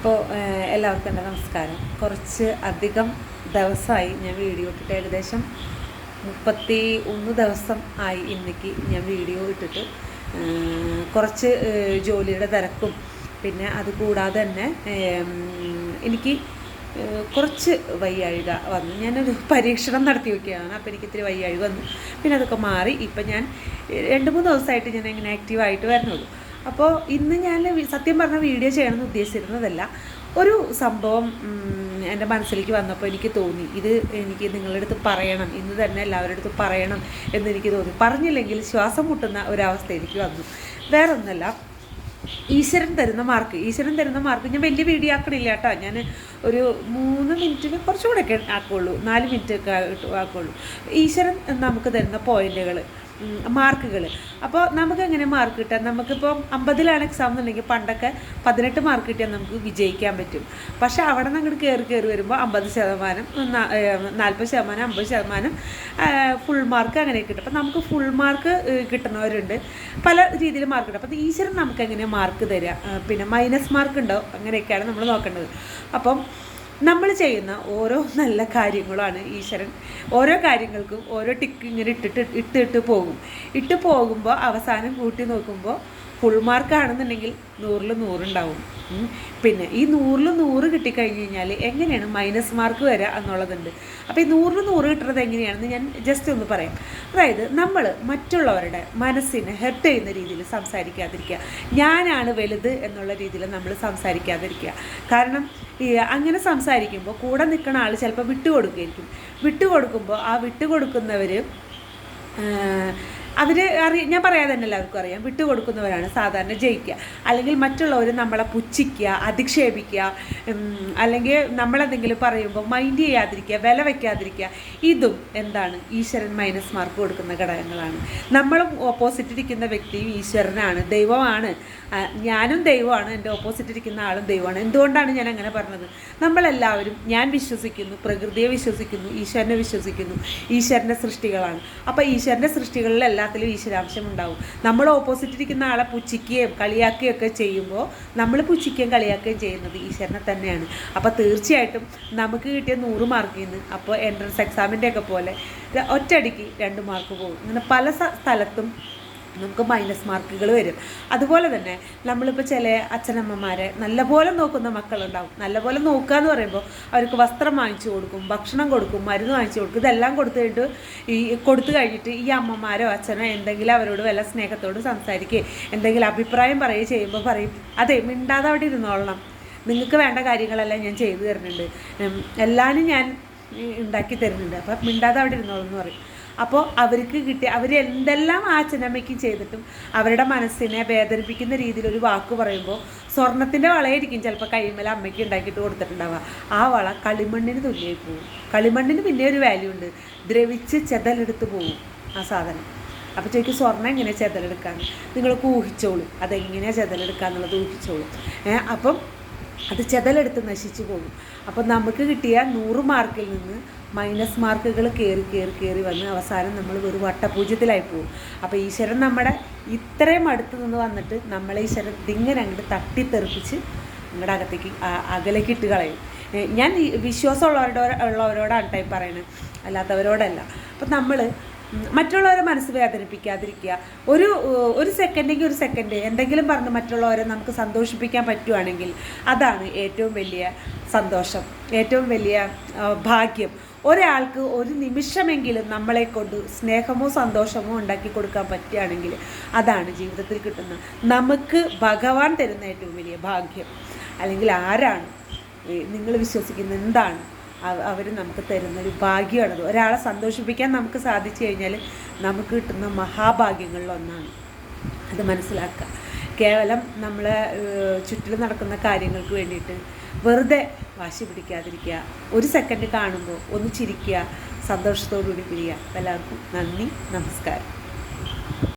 അപ്പോൾ എല്ലാവർക്കും എന്റെ നമസ്കാരം. കുറച്ച് അധികം ദിവസമായി ഞാൻ വീഡിയോ ഇട്ടിട്ട് ഏകദേശം മുപ്പത്തി ഒന്ന് ദിവസം ആയി ഇന്നേക്ക് ഞാൻ വീഡിയോ ഇട്ടിട്ട്. കുറച്ച് ജോലിയുടെ തിരക്കും. പിന്നെ അത് കൂടാതെ തന്നെ എനിക്ക് കുറച്ച് വയ്യാഴിക വന്നു. ഞാനൊരു പരീക്ഷണം നടത്തി നോക്കിയതാണ് അപ്പോൾ എനിക്ക് ഇത്തിരി വയ്യാഴിക വന്നു. പിന്നെ അതൊക്കെ മാറി. ഇപ്പം ഞാൻ രണ്ട് മൂന്ന് ദിവസമായിട്ട് ഞാൻ ഇങ്ങനെ ആക്റ്റീവായിട്ട് വരുന്നുള്ളൂ. അപ്പോൾ ഇന്ന് ഞാൻ സത്യം പറഞ്ഞ വീഡിയോ ചെയ്യണമെന്ന് ഉദ്ദേശിച്ചിരുന്നതല്ല. ഒരു സംഭവം എന്റെ മനസ്സിലേക്ക് വന്നപ്പോൾ എനിക്ക് തോന്നി. ഇത് എനിക്ക് നിങ്ങളുടെ അടുത്ത് പറയണം. ഇന്ന് തന്നെ എല്ലാവരുടെ അടുത്ത് പറയണം എന്ന് എനിക്ക് തോന്നി. പറഞ്ഞില്ലെങ്കിൽ ശ്വാസം മുട്ടുന്ന ഒരവസ്ഥ എനിക്ക് വന്നു. വേറെ ഒന്നല്ല ഈശ്വരൻ തരുന്ന മാർക്ക്. ഈശ്വരൻ തരുന്ന മാർക്ക് ഞാൻ വലിയ വീഡിയോ ആക്കണില്ല കേട്ടോ. ഞാൻ ഒരു മൂന്ന് മിനിറ്റിന് കുറച്ചുകൂടെയൊക്കെ ആക്കുള്ളൂ. നാല് മിനിറ്റ് ഒക്കെ ആയിട്ട് ആക്കുള്ളൂ. ഈശ്വരൻ നമുക്ക് തരുന്ന പോയിന്റുകൾ മാർക്കുകൾ അപ്പോൾ നമുക്ക് എങ്ങനെ മാർക്ക് കിട്ടാം? നമുക്കിപ്പോൾ അമ്പതിലാണ് എക്സാം എന്നുണ്ടെങ്കിൽ പണ്ടൊക്കെ പതിനെട്ട് മാർക്ക് കിട്ടിയാൽ നമുക്ക് വിജയിക്കാൻ പറ്റും. പക്ഷേ അവിടെ നിന്ന് അങ്ങോട്ട് കയറി കയറി വരുമ്പോൾ അമ്പത് ശതമാനം നാൽപ്പത് ശതമാനം അമ്പത് ശതമാനം ഫുൾ മാർക്ക് അങ്ങനെ കിട്ടും. അപ്പോൾ നമുക്ക് ഫുൾ മാർക്ക് കിട്ടുന്നവരുണ്ട്. പല രീതിയിൽ മാർക്ക് കിട്ടും. അപ്പോൾ ഈശ്വരൻ നമുക്ക് എങ്ങനെ മാർക്ക് തരിക പിന്നെ മൈനസ് മാർക്ക് ഉണ്ടോ? അങ്ങനെയൊക്കെയാണ് നമ്മൾ നോക്കേണ്ടത്. അപ്പം നമ്മൾ ചെയ്യുന്ന ഓരോ നല്ല കാര്യങ്ങളാണ് ഈശ്വരൻ. ഓരോ കാര്യങ്ങൾക്കും ഓരോ ടിക്ക് ഇങ്ങനെ ഇട്ടിട്ട് ഇട്ടിട്ട് പോകും. ഇട്ട് പോകുമ്പോൾ അവസാനം കൂട്ടി നോക്കുമ്പോൾ ഫുൾ മാർക്ക് ആണെന്നുണ്ടെങ്കിൽ നൂറിൽ നൂറുണ്ടാവും. പിന്നെ ഈ നൂറിൽ നൂറ് കിട്ടിക്കഴിഞ്ഞ് കഴിഞ്ഞാൽ എങ്ങനെയാണ് മൈനസ് മാർക്ക് വരിക എന്നുള്ളതുണ്ട്. അപ്പോൾ ഈ നൂറിൽ നൂറ് കിട്ടുന്നത് എങ്ങനെയാണെന്ന് ഞാൻ ജസ്റ്റ് ഒന്ന് പറയാം. അതായത് നമ്മൾ മറ്റുള്ളവരുടെ മനസ്സിനെ ഹെർട്ട് ചെയ്യുന്ന രീതിയിൽ സംസാരിക്കാതിരിക്കുക. ഞാനാണ് വലുത് എന്നുള്ള രീതിയിൽ നമ്മൾ സംസാരിക്കാതിരിക്കുക. കാരണം അങ്ങനെ സംസാരിക്കുമ്പോൾ കൂടെ നിൽക്കുന്ന ആൾ ചിലപ്പോൾ വിട്ടുകൊടുക്കുകയായിരിക്കും വിട്ടുകൊടുക്കുമ്പോൾ ആ വിട്ടുകൊടുക്കുന്നവർ അവർ അറി ഞാൻ പറയാതെ തന്നെ എല്ലാവർക്കും അറിയാം. വിട്ടുകൊടുക്കുന്നവരാണ് സാധാരണ ജയിക്കുക. അല്ലെങ്കിൽ മറ്റുള്ളവർ നമ്മളെ പുച്ഛിക്കുക അധിക്ഷേപിക്കുക അല്ലെങ്കിൽ നമ്മളെന്തെങ്കിലും പറയുമ്പോൾ മൈൻഡ് ചെയ്യാതിരിക്കുക വില വയ്ക്കാതിരിക്കുക ഇതും എന്താണ്? ഈശ്വരൻ മൈനസ് മാർക്ക് കൊടുക്കുന്ന ഘടകങ്ങളാണ്. നമ്മളും ഓപ്പോസിറ്റ് ഇരിക്കുന്ന വ്യക്തിയും ഈശ്വരനാണ്. ദൈവമാണ്. ഞാനും ദൈവമാണ്. എന്റെ ഓപ്പോസിറ്റ് ഇരിക്കുന്ന ആളും ദൈവമാണ്. എന്തുകൊണ്ടാണ് ഞാൻ അങ്ങനെ പറഞ്ഞത്? നമ്മളെല്ലാവരും ഞാൻ വിശ്വസിക്കുന്നു പ്രകൃതിയെ വിശ്വസിക്കുന്നു ഈശ്വരനെ വിശ്വസിക്കുന്നു ഈശ്വരന്റെ സൃഷ്ടികളാണ്. അപ്പോൾ ഈശ്വരന്റെ സൃഷ്ടികളിൽ എല്ലാത്തിലും ഈശ്വരാംശം ഉണ്ടാവും. നമ്മൾ ഓപ്പോസിറ്റ് ഇരിക്കുന്ന ആളെ പുച്ഛിക്കുകയും കളിയാക്കുകയും ഒക്കെ ചെയ്യുമ്പോൾ നമ്മൾ പുച്ഛിക്കുകയും കളിയാക്കുകയും ചെയ്യുന്നത് ഈശ്വരനെ തന്നെയാണ്. അപ്പോൾ തീർച്ചയായിട്ടും നമുക്ക് കിട്ടിയ നൂറ് മാർക്കിൽ നിന്ന് അപ്പോൾ എൻട്രൻസ് എക്സാമിന്റെ ഒക്കെ പോലെ ഒറ്റയടിക്ക് രണ്ട് മാർക്ക് പോകും. അങ്ങനെ പല സ്ഥലത്തും നമുക്ക് മൈനസ് മാർക്കുകൾ വരും. അതുപോലെ തന്നെ നമ്മളിപ്പോൾ ചില അച്ഛനമ്മമാരെ നല്ലപോലെ നോക്കുന്ന മക്കളുണ്ടാവും. നല്ലപോലെ നോക്കുക എന്ന് പറയുമ്പോൾ അവർക്ക് വസ്ത്രം വാങ്ങിച്ചു കൊടുക്കും ഭക്ഷണം കൊടുക്കും മരുന്ന് വാങ്ങിച്ചു കൊടുക്കും. ഇതെല്ലാം കൊടുത്തു കഴിഞ്ഞിട്ട് ഈ കൊടുത്തു കഴിഞ്ഞിട്ട് ഈ അമ്മമാരോ അച്ഛനോ എന്തെങ്കിലും അവരോട് വല്ല സ്നേഹത്തോട് സംസാരിക്കുകയും എന്തെങ്കിലും അഭിപ്രായം പറയുകയും ചെയ്യുമ്പോൾ പറയും അതെ മിണ്ടാതെ അവിടെ ഇരുന്നോളണം. നിങ്ങൾക്ക് വേണ്ട കാര്യങ്ങളെല്ലാം ഞാൻ ചെയ്തു തരുന്നുണ്ട്. എല്ലാവരും ഞാൻ ഉണ്ടാക്കി തരുന്നുണ്ട്. അപ്പം മിണ്ടാതെ അവിടെ ഇരുന്നോളെന്ന് പറയും. അപ്പോൾ അവർക്ക് കിട്ടിയ അവർ എന്തെല്ലാം ആ അച്ഛനമ്മയ്ക്കും ചെയ്തിട്ടും അവരുടെ മനസ്സിനെ വേദനിപ്പിക്കുന്ന രീതിയിൽ ഒരു വാക്ക് പറയുമ്പോൾ സ്വർണത്തിന്റെ വളയായിരിക്കും ചിലപ്പോൾ കൈമല അമ്മയ്ക്ക് ഉണ്ടാക്കിയിട്ട് കൊടുത്തിട്ടുണ്ടാവുക. ആ വള കളിമണ്ണിന് തുല്യമായി പോകും കളിമണ്ണിന് പിന്നെ ഒരു വാല്യൂ ഉണ്ട്. ദ്രവിച്ച് ചെതലെടുത്ത് പോകും ആ സാധനം. അപ്പോൾ ചോദിക്കും സ്വർണം എങ്ങനെ ചെതലെടുക്കാൻ നിങ്ങൾക്ക് ഊഹിച്ചോളൂ. അതെങ്ങനെയാണ് ചെതലെടുക്കുക എന്നുള്ളത് ഊഹിച്ചോളൂ അപ്പം അത് ചെതലെടുത്ത് നശിച്ചു പോകും. അപ്പോൾ നമുക്ക് കിട്ടിയ നൂറ് മാർക്കിൽ നിന്ന് മൈനസ് മാർക്കുകൾ കയറി കയറി കയറി വന്ന് അവസാനം നമ്മൾ ഒരു വട്ടപൂജ്യത്തിലായി പോകും. അപ്പോൾ ഈശ്വരൻ നമ്മുടെ ഇത്രയും അടുത്ത് നിന്ന് വന്നിട്ട് നമ്മളെ ഈശ്വരൻ ഇതിങ്ങനെ അങ്ങോട്ട് തട്ടിത്തെറിപ്പിച്ച് നിങ്ങളുടെ അകത്തേക്ക് അകലേക്ക് ഇട്ട് കളയും. ഞാൻ വിശ്വാസമുള്ളവരുടെ ഉള്ളവരോടാണ് ടൈം പറയണത്. അല്ലാത്തവരോടല്ല. അപ്പം നമ്മൾ മറ്റുള്ളവരെ മനസ്സ് വേദനിപ്പിക്കാതിരിക്കുക. ഒരു ഒരു സെക്കൻഡെങ്കിൽ ഒരു സെക്കൻഡ് എന്തെങ്കിലും പറഞ്ഞ് മറ്റുള്ളവരെ നമുക്ക് സന്തോഷിപ്പിക്കാൻ പറ്റുവാണെങ്കിൽ അതാണ് ഏറ്റവും വലിയ സന്തോഷം ഏറ്റവും വലിയ ഭാഗ്യം. ഒരാൾക്ക് ഒരു നിമിഷമെങ്കിലും നമ്മളെ കൊണ്ട് സ്നേഹമോ സന്തോഷമോ ഉണ്ടാക്കി കൊടുക്കാൻ പറ്റുകയാണെങ്കിൽ അതാണ് ജീവിതത്തിൽ കിട്ടുന്ന നമുക്ക് ഭഗവാൻ തരുന്ന ഏറ്റവും വലിയ ഭാഗ്യം. അല്ലെങ്കിൽ ആരാണ്? നിങ്ങൾ വിശ്വസിക്കുന്ന എന്താണ്? അവർ നമുക്ക് തരുന്നൊരു ഭാഗ്യമാണത്. ഒരാളെ സന്തോഷിപ്പിക്കാൻ നമുക്ക് സാധിച്ചു കഴിഞ്ഞാൽ നമുക്ക് കിട്ടുന്ന മഹാഭാഗ്യങ്ങളിലൊന്നാണ് അത് മനസ്സിലാക്കുക. കേവലം നമ്മളെ ചുറ്റിലും നടക്കുന്ന കാര്യങ്ങൾക്ക് വേണ്ടിയിട്ട് വെറുതെ വാശി പിടിക്കാതിരിക്കുക. ഒരു സെക്കൻഡ് കാണുമ്പോൾ ഒന്ന് ചിരിക്കുക. സന്തോഷത്തോടു കൂടി പിരിയുക. എല്ലാവർക്കും നന്ദി നമസ്കാരം.